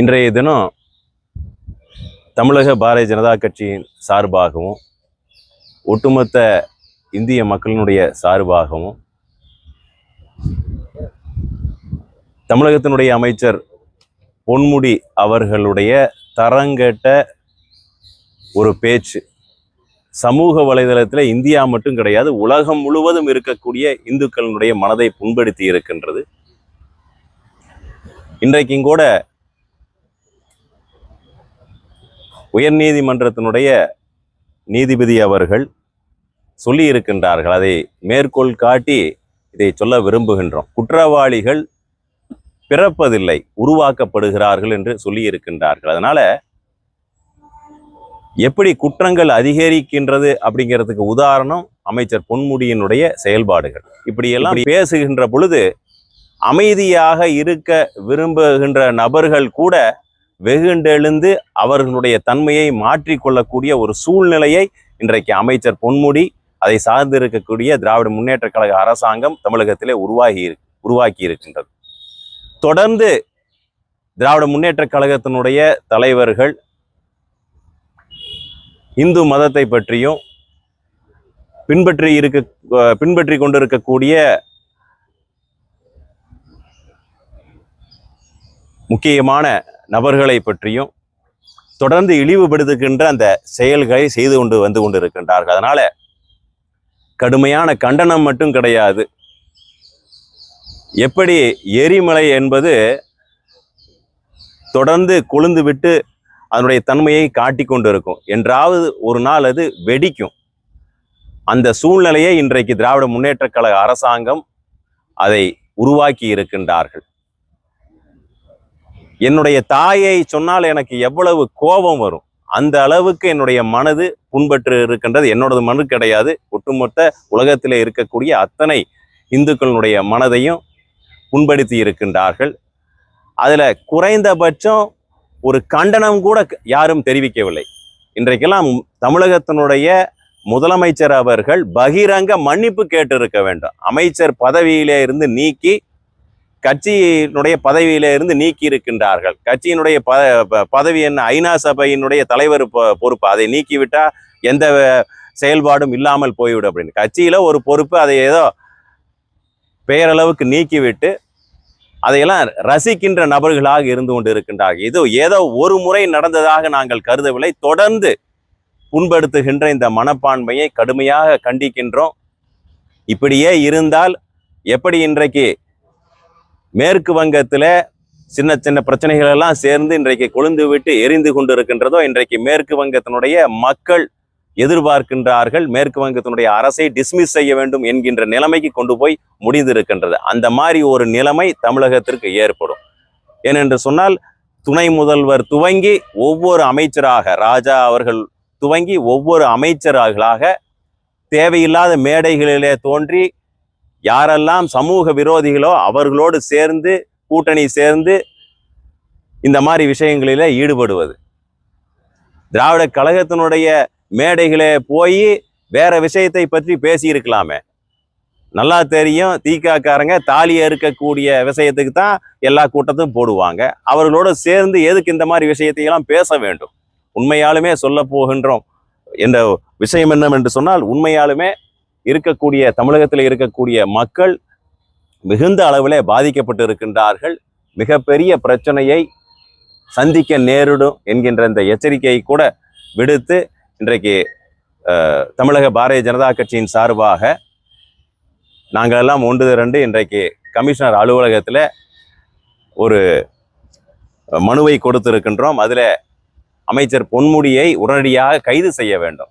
இன்றைய தினம் தமிழக பாரதிய ஜனதா கட்சியின் சார்பாகவும் ஒட்டுமொத்த இந்திய மக்களினுடைய சார்பாகவும் தமிழகத்தினுடைய அமைச்சர் பொன்முடி அவர்களுடைய தரங்கெட்ட ஒரு பேச்சு. சமூக வலைதளத்தில் இந்தியா மட்டும் கிடையாது உலகம் முழுவதும் இருக்கக்கூடிய இந்துக்களினுடைய மனதை புண்படுத்தி இருக்கின்றது. இன்றைக்கும் கூட உயர்நீதிமன்றத்தினுடைய நீதிபதி அவர்கள் சொல்லி இருக்கின்றார்கள் அதை மேற்கோள் காட்டி இதை சொல்ல விரும்புகின்றோம். குற்றவாளிகள் பிறப்பதில்லை உருவாக்கப்படுகிறார்கள் என்று சொல்லி இருக்கின்றார்கள் அதனால எப்படி குற்றங்கள் அதிகரிக்கின்றது அப்படிங்கிறதுக்கு உதாரணம் அமைச்சர் பொன்முடியினுடைய செயல்பாடுகள். இப்படி எல்லாம் பேசுகின்ற பொழுது அமைதியாக இருக்க விரும்புகின்ற நபர்கள் கூட வெகுண்டெழுந்து அவர்களுடைய தன்மையை மாற்றிக்கொள்ளக்கூடிய ஒரு சூழ்நிலையை இன்றைக்கு அமைச்சர் பொன்முடி அதை சார்ந்து இருக்கக்கூடிய திராவிட முன்னேற்ற கழக அரசாங்கம் தமிழகத்திலே உருவாகி உருவாக்கி இருக்கின்றது. தொடர்ந்து திராவிட முன்னேற்ற கழகத்தினுடைய தலைவர்கள் இந்து மதத்தை பற்றியும் பின்பற்றி இருக்க பின்பற்றி கொண்டிருக்கக்கூடிய முக்கியமான நபர்களை பற்றியும் தொடர்ந்து இழிவுபடுத்துகின்ற அந்த செயல்களை செய்து கொண்டு வந்து கொண்டிருக்கின்றார்கள். அதனால கடுமையான கண்டனம் மட்டும் கிடையாது. எப்படி எரிமலை என்பது தொடர்ந்து கொழுந்து விட்டு அதனுடைய தன்மையை காட்டி கொண்டு இருக்கும் என்றாவது ஒரு நாள் அது வெடிக்கும். அந்த சூழ்நிலையை இன்றைக்கு திராவிட முன்னேற்ற கழக அரசாங்கம் அதை உருவாக்கி இருக்கின்றார்கள். என்னுடைய தாயை சொன்னால் எனக்கு எவ்வளவு கோபம் வரும். அந்த அளவுக்கு என்னுடைய மனது புண்பற்று இருக்கின்றது. என்னோடது மனு கிடையாது. ஒட்டுமொத்த உலகத்திலே இருக்கக்கூடிய அத்தனை இந்துக்களுடைய மனதையும் புண்படுத்தி இருக்கின்றார்கள். அதில் குறைந்தபட்சம் ஒரு கண்டனம் கூட யாரும் தெரிவிக்கவில்லை. இன்றைக்கெல்லாம் தமிழகத்தினுடைய முதலமைச்சர் அவர்கள் பகிரங்க மன்னிப்பு கேட்டிருக்க வேண்டும். அமைச்சர் பதவியிலே இருந்து நீக்கி கட்சியினுடைய பதவியிலிருந்து நீக்கியிருக்கின்றார்கள் நீக்கி இருக்கின்றார்கள். கட்சியினுடைய ப ப- பதவி என்ன? ஐநா சபையினுடைய தலைவர் பொ- பொறுப்பு. அதை நீக்கிவிட்டால் எந்த செயல்பாடும் இல்லாமல் போய்விடும் அப்படின்னு. கட்சியில் ஒரு பொறுப்பு அதை ஏதோ பெயரளவுக்கு நீக்கிவிட்டு அதையெல்லாம் ரசிக்கின்ற நபர்களாக இருந்து கொண்டு இருக்கின்றார்கள் இது ஏதோ ஒரு முறை நடந்ததாக நாங்கள் கருதவில்லை. தொடர்ந்து புண்படுத்துகின்ற இந்த மனப்பான்மையை கடுமையாக கண்டிக்கின்றோம். இப்படியே இருந்தால் எப்படி இன்றைக்கு மேற்கு வங்கத்தில் சின்ன சின்ன பிரச்சனைகள் எல்லாம் சேர்ந்து இன்றைக்கு கொழுந்து விட்டு எரிந்து கொண்டு இருக்கின்றதோ இன்றைக்கு மேற்கு வங்கத்தினுடைய மக்கள் எதிர்பார்க்கின்றார்கள். மேற்கு வங்கத்தினுடைய அரசை டிஸ்மிஸ் செய்ய வேண்டும் என்கின்ற நிலைமைக்கு கொண்டு போய் முடிந்திருக்கின்றது. அந்த மாதிரி ஒரு நிலைமை தமிழகத்திற்கு ஏற்படும். ஏனென்று சொன்னால் துணை முதல்வர் துவங்கி ஒவ்வொரு அமைச்சராக ராஜா அவர்கள் துவங்கி ஒவ்வொரு அமைச்சர்களாக தேவையில்லாத மேடைகளிலே தோன்றி யாரெல்லாம் சமூக விரோதிகளோ அவர்களோடு சேர்ந்து கூட்டணி சேர்ந்து இந்த மாதிரி விஷயங்களில் ஈடுபடுவது. திராவிட கழகத்தினுடைய மேடைகளே போய் வேற விஷயத்தை பற்றி பேசியிருக்கலாமே. நல்லா தெரியும் தீக்காக்காரங்க தாலியை இருக்கக்கூடிய விஷயத்துக்கு தான் எல்லா கூட்டத்தையும் போடுவாங்க. அவர்களோடு சேர்ந்து எதுக்கு இந்த மாதிரி விஷயத்தையெல்லாம் பேச வேண்டும்? உண்மையாலுமே சொல்ல போகின்றோம். என்ற விஷயம் என்னவென்று சொன்னால் உண்மையாலுமே இருக்கக்கூடிய தமிழகத்தில் இருக்கக்கூடிய மக்கள் மிகுந்த அளவிலே பாதிக்கப்பட்டு இருக்கின்றார்கள் மிகப்பெரிய பிரச்சனையை சந்திக்க நேரிடும் என்கின்ற இந்த எச்சரிக்கையை கூட விடுத்து இன்றைக்கு தமிழக பாரதிய ஜனதா கட்சியின் சார்பாக நாங்கள் எல்லாம் ஒன்று திரண்டு இன்றைக்கு கமிஷனர் அலுவலகத்தில் ஒரு மனுவை கொடுத்திருக்கின்றோம். அதில் அமைச்சர் பொன்முடியை உடனடியாக கைது செய்ய வேண்டும்.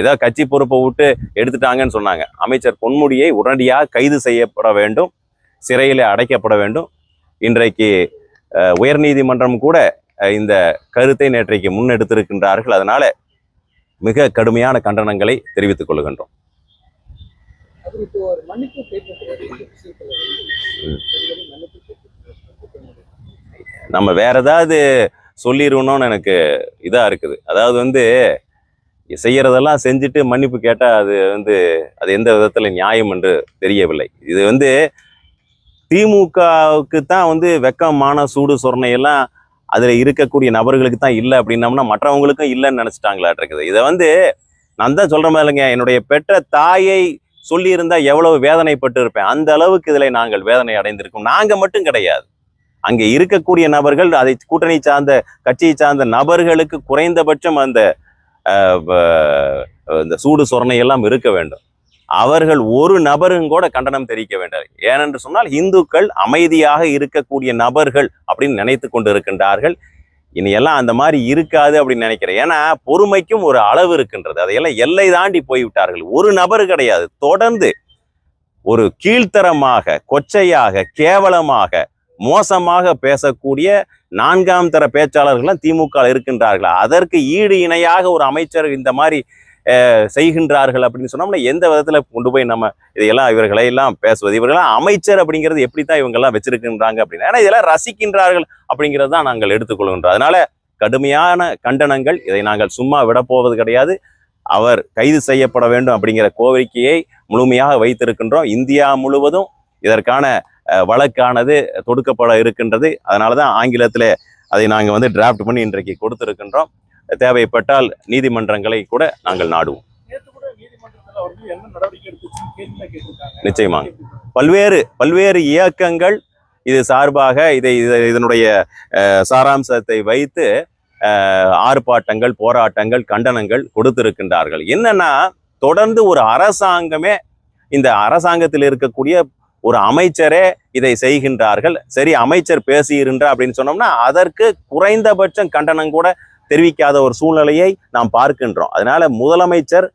ஏதோ கட்சி பொறுப்பை விட்டு எடுத்துட்டாங்கன்னு சொன்னாங்க. அமைச்சர் பொன்முடியை உடனடியாக கைது செய்யப்பட வேண்டும் சிறையில் அடைக்கப்பட வேண்டும். இன்றைக்கு உயர்நீதிமன்றம் கூட இந்த கருத்தை நேற்றைக்கு முன்னெடுத்திருக்கின்றார்கள். அதனால மிக கடுமையான கண்டனங்களை தெரிவித்துக் கொள்கின்றோம். நம்ம வேற ஏதாவது சொல்லிடணும்னு எனக்கு இதாக இருக்குது. அதாவது வந்து செய்யறதெல்லாம் செஞ்சுட்டு மன்னிப்பு கேட்டா அது வந்து அது எந்த விதத்துல நியாயம் என்று தெரியவில்லை. இது வந்து திமுகவுக்கு தான் வந்து வெக்கமான சூடு சொரணை எல்லாம் அதுல இருக்கக்கூடிய நபர்களுக்கு தான் இல்லை அப்படின்னம்னா மற்றவங்களுக்கும் இல்லைன்னு நினைச்சிட்டாங்களா இருக்குது. இதை வந்து நான் தான் சொல்ற மாதிரிங்க என்னுடைய பெற்ற தாயை சொல்லியிருந்தா எவ்வளவு வேதனைப்பட்டு இருப்பேன் அந்த அளவுக்கு இதில் நாங்கள் வேதனை அடைந்திருக்கோம். நாங்க மட்டும் கிடையாது. அங்கே இருக்கக்கூடிய நபர்கள் அதை கூட்டணி சார்ந்த கட்சியை சார்ந்த நபர்களுக்கு குறைந்தபட்சம் அந்த இந்த சூடு சொரணை எல்லாம் இருக்க வேண்டும். அவர்கள் ஒரு நபரும் கூட கண்டனம் தெரிவிக்க வேண்டாம். ஏனென்று சொன்னால் இந்துக்கள் அமைதியாக இருக்கக்கூடிய நபர்கள் அப்படின்னு நினைத்து கொண்டு இருக்கின்றார்கள் இனி எல்லாம் அந்த மாதிரி இருக்காது அப்படின்னு நினைக்கிறேன். ஏன்னா பொறுமைக்கும் ஒரு அளவு இருக்கின்றது. அதையெல்லாம் எல்லை தாண்டி போய்விட்டார்கள். ஒரு நபர் கிடையாது. தொடர்ந்து ஒரு கீழ்த்தரமாக கொச்சையாக கேவலமாக மோசமாக பேசக்கூடிய நான்காம் தர பேச்சாளர்கள்லாம் திமுக இருக்கின்றார்கள்? அதற்கு ஈடு இணையாக ஒரு அமைச்சர் இந்த மாதிரி செய்கின்றார்கள் அப்படின்னு சொன்னோம்னா எந்த விதத்தில் கொண்டு போய் நம்ம இதையெல்லாம் இவர்களை எல்லாம் பேசுவது? இவர்களெல்லாம் அமைச்சர் அப்படிங்கிறது எப்படி தான் இவங்கெல்லாம் வச்சிருக்கின்றாங்க அப்படின்னா? ஏன்னா இதெல்லாம் ரசிக்கின்றார்கள் அப்படிங்கிறது தான் நாங்கள் எடுத்துக்கொள்கின்றோம். அதனால கடுமையான கண்டனங்கள் இதை நாங்கள் சும்மா விடப்போவது கிடையாது. அவர் கைது செய்யப்பட வேண்டும் அப்படிங்கிற கோரிக்கையை முழுமையாக வைத்திருக்கின்றோம். இந்தியா முழுவதும் இதற்கான வழக்கானது தொடுக்கப்பட இருக்கின்றது. அதனால தான் ஆங்கிலத்தில் அதை நாங்கள் வந்து டிராஃப்ட் பண்ணி இன்றைக்கு கொடுத்திருக்கின்றோம். தேவைப்பட்டால் நீதிமன்றங்களை கூட நாங்கள் நாடுவோம். நேத்து கூட நீதிமன்றத்துல வந்து என்ன நடவடிக்கை எடுத்துச்சுன்னு கேள்வி கேட்டிருக்காங்க. நிச்சயமா. பல்வேறு பல்வேறு இயக்கங்கள் இது சார்பாக இதை இதை- இதனுடைய சாராம்சத்தை வைத்து ஆர்ப்பாட்டங்கள் போராட்டங்கள் கண்டனங்கள் கொடுத்திருக்கின்றார்கள். என்னன்னா தொடர்ந்து ஒரு அரசாங்கமே இந்த அரசாங்கத்தில் இருக்கக்கூடிய ஒரு அமைச்சரே இதை செய்கின்றார்கள். சரி அமைச்சர் பேசியிருந்தார் அப்படின்னு சொன்னோம்னா அதற்கு குறைந்தபட்சம் கண்டனம் கூட தெரிவிக்காத ஒரு சூழ்நிலையை நாம் பார்க்கின்றோம். அதனால முதலமைச்சர்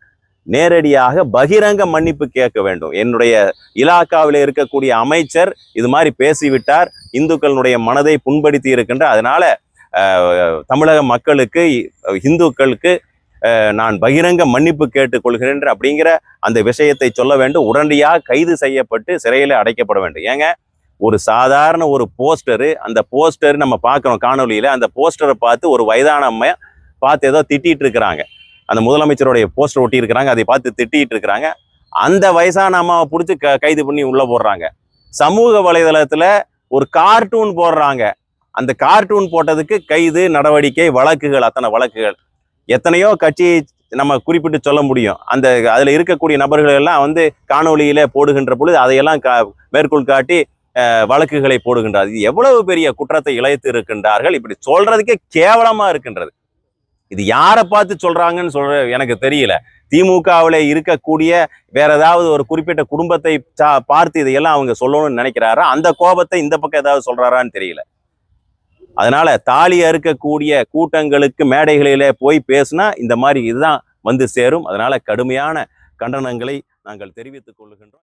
நேரடியாக பகிரங்க மன்னிப்பு கேட்க வேண்டும். என்னுடைய இலாக்காவில் இருக்கக்கூடிய அமைச்சர் இது மாதிரி பேசிவிட்டார். இந்துக்களுடைய மனதை புண்படுத்தி இருக்கின்ற அதனால தமிழக மக்களுக்கு இந்துக்களுக்கு நான் பகிரங்க மன்னிப்பு கேட்டுக்கொள்கிறேன் அப்படிங்கிற அந்த விஷயத்தை சொல்ல வேண்டும். உடனடியாக கைது செய்யப்பட்டு சிறையில் அடைக்கப்பட வேண்டும். ஏங்க ஒரு சாதாரண ஒரு போஸ்டரு அந்த போஸ்டர் நம்ம பார்க்குறோம் காணொலியில் அந்த போஸ்டரை பார்த்து ஒரு வயதான அம்மா பார்த்து ஏதோ திட்டிகிட்டு இருக்கிறாங்க அந்த முதலமைச்சருடைய போஸ்டர் ஒட்டி இருக்கிறாங்க அதை பார்த்து திட்டிகிட்டு இருக்கிறாங்க அந்த வயசான அம்மாவை பிடிச்சி க கைது பண்ணி உள்ளே போடுறாங்க. சமூக வலைதளத்தில் ஒரு கார்ட்டூன் போடுறாங்க. அந்த கார்ட்டூன் போட்டதுக்கு கைது நடவடிக்கை வழக்குகள் அத்தனை வழக்குகள். எத்தனையோ கட்சி நம்ம குறிப்பிட்டு சொல்ல முடியும். அந்த அதுல இருக்கக்கூடிய நபர்கள் எல்லாம் வந்து காணொளியில போடுகின்ற பொழுது அதையெல்லாம் கா மேற்கோள் காட்டி அஹ், வழக்குகளை போடுகின்றார். இது எவ்வளவு பெரிய குற்றத்தை இழைத்து இருக்கின்றார்கள்? இப்படி சொல்றதுக்கே கேவலமா இருக்கின்றது. இது யாரை பார்த்து சொல்றாங்கன்னு சொல்ற எனக்கு தெரியல. திமுகவில் இருக்கக்கூடிய வேற ஏதாவது ஒரு குறிப்பிட்ட குடும்பத்தை சா- பார்த்து இதையெல்லாம் அவங்க சொல்லணும்னு நினைக்கிறாரா? அந்த கோபத்தை இந்த பக்கம் ஏதாவது சொல்றாரான்னு தெரியல. அதனால தாலியாக இருக்கக்கூடிய கூட்டங்களுக்கு மேடைகளிலே போய் பேசினா இந்த மாதிரி இதுதான் வந்து சேரும். அதனால கடுமையான கண்டனங்களை நாங்கள் தெரிவித்துக் கொள்கின்றோம்